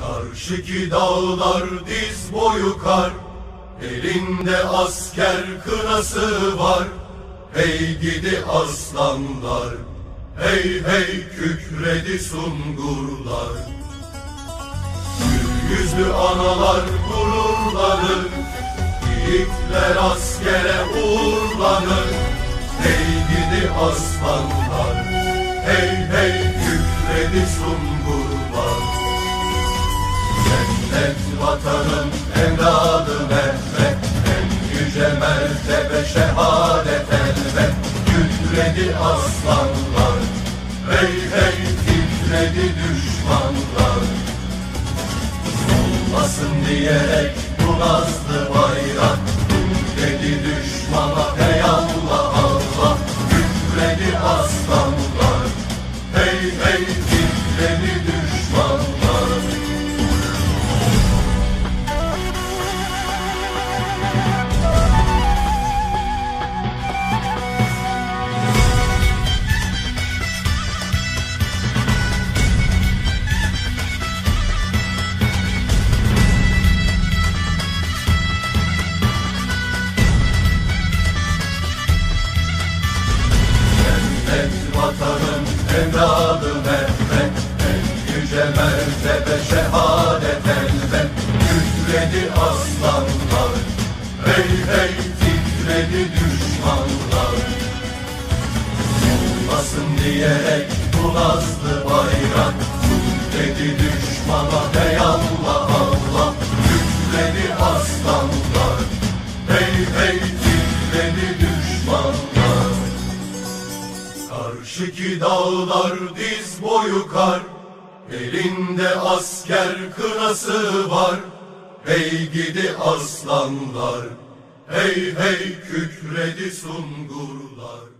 Karşıki dağlar diz boyu kar Elinde asker kınası var. Hey gidi aslanlar Hey hey kükredi sungurlar. Gül yüzlü analar gururlanır Yiğitler askere uğurlanır. Hey gidi aslanlar Hey hey kükredi sungurlar Cennet vatanın evladı Mehmet En yüce mertebe şehadet elbet. Kükredi aslanlar Hey hey titredi düşmanlar. Olmasın diyerek bu nazlı bayrak. Dedi düşmana hey Allah Allah. Kükredi aslanlar Hey hey titredi evladı Mehmet En yüce mertebe şehadet elbet. Kükredi aslanlar Hey hey titredi düşmanlar. Olmasın diyerek bu nazlı bayrak Dedi düşmana Karşıki dağlar diz boyu kar Elinde asker kınası var. Hey gidi aslanlar Hey hey kükredi sungurlar